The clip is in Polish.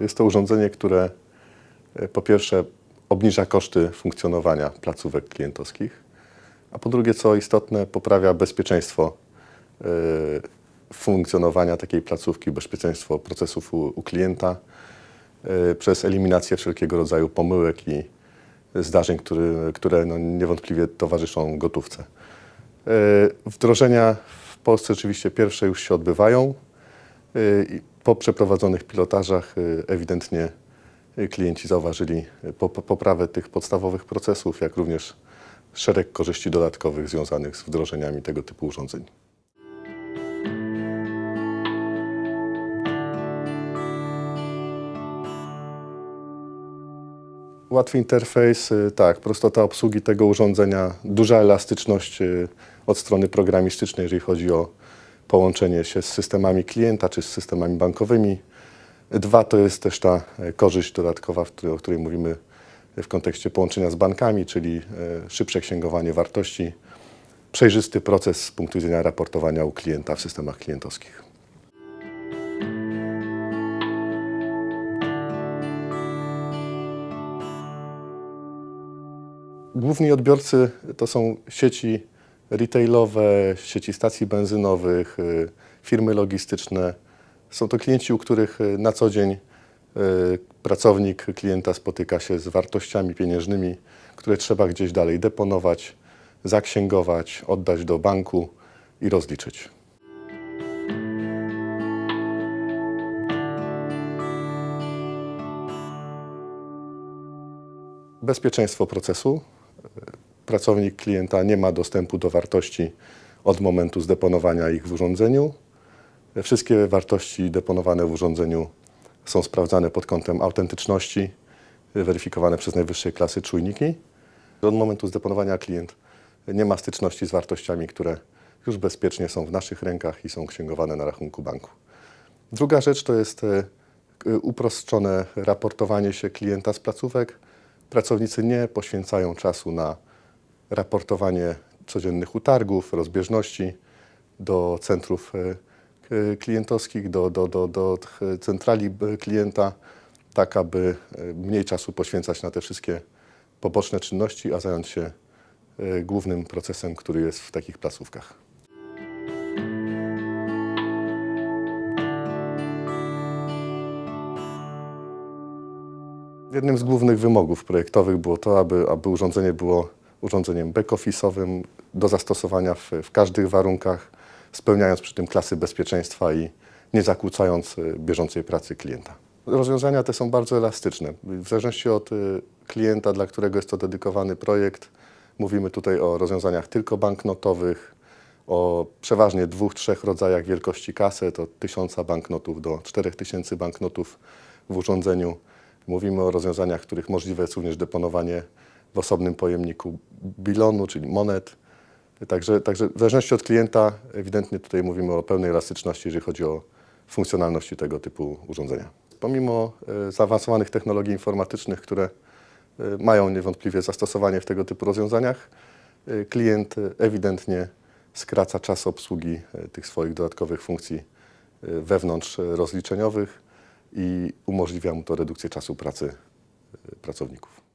jest to urządzenie, które e, po pierwsze obniża koszty funkcjonowania placówek klientowskich, a po drugie, co istotne, poprawia bezpieczeństwo e, funkcjonowania takiej placówki, bezpieczeństwo procesów u, u klienta przez eliminację wszelkiego rodzaju pomyłek i zdarzeń, które, które no niewątpliwie towarzyszą gotówce. Wdrożenia w Polsce oczywiście pierwsze już się odbywają. Po przeprowadzonych pilotażach e, ewidentnie e, klienci zauważyli po- poprawę tych podstawowych procesów, jak również szereg korzyści dodatkowych związanych z wdrożeniami tego typu urządzeń. Łatwy interfejs, y, tak, prostota obsługi tego urządzenia, duża elastyczność y, od strony programistycznej, jeżeli chodzi o połączenie się z systemami klienta czy z systemami bankowymi. Dwa to jest też ta e, korzyść dodatkowa, o której mówimy w kontekście połączenia z bankami, czyli e, szybsze księgowanie wartości, przejrzysty proces z punktu widzenia raportowania u klienta w systemach klientowskich. Główni odbiorcy to są sieci retailowe, sieci stacji benzynowych, y, firmy logistyczne. Są to klienci, u których y, na co dzień y, pracownik klienta spotyka się z wartościami pieniężnymi, które trzeba gdzieś dalej deponować, zaksięgować, oddać do banku i rozliczyć. Bezpieczeństwo procesu. Pracownik klienta nie ma dostępu do wartości od momentu zdeponowania ich w urządzeniu. Wszystkie wartości deponowane w urządzeniu są sprawdzane pod kątem autentyczności, weryfikowane przez najwyższej klasy czujniki. Od momentu zdeponowania klient nie ma styczności z wartościami, które już bezpiecznie są w naszych rękach i są księgowane na rachunku banku. Druga rzecz to jest e, k- uproszczone raportowanie się klienta z placówek. Pracownicy nie poświęcają czasu na raportowanie codziennych utargów, rozbieżności do centrów e, klientowskich, do, do, do, do centrali klienta, tak aby e, mniej czasu poświęcać na te wszystkie poboczne czynności, a zająć się e, głównym procesem, który jest w takich placówkach. Jednym z głównych wymogów projektowych było to, aby, aby urządzenie było urządzeniem back-office'owym do zastosowania w, w każdych warunkach, spełniając przy tym klasy bezpieczeństwa i nie zakłócając y, bieżącej pracy klienta. Rozwiązania te są bardzo elastyczne. W zależności od y, klienta, dla którego jest to dedykowany projekt, mówimy tutaj o rozwiązaniach tylko banknotowych, o przeważnie dwóch, trzech rodzajach wielkości kasy, to tysiąca banknotów do czterech tysięcy banknotów w urządzeniu. Mówimy o rozwiązaniach, których możliwe jest również deponowanie w osobnym pojemniku bilonu, czyli monet. Także, także w zależności od klienta ewidentnie tutaj mówimy o pełnej elastyczności, jeżeli chodzi o funkcjonalności tego typu urządzenia. Pomimo e, zaawansowanych technologii informatycznych, które e, mają niewątpliwie zastosowanie w tego typu rozwiązaniach, e, klient ewidentnie skraca czas obsługi tych swoich dodatkowych funkcji wewnątrz rozliczeniowych i umożliwia mu to redukcję czasu pracy pracowników.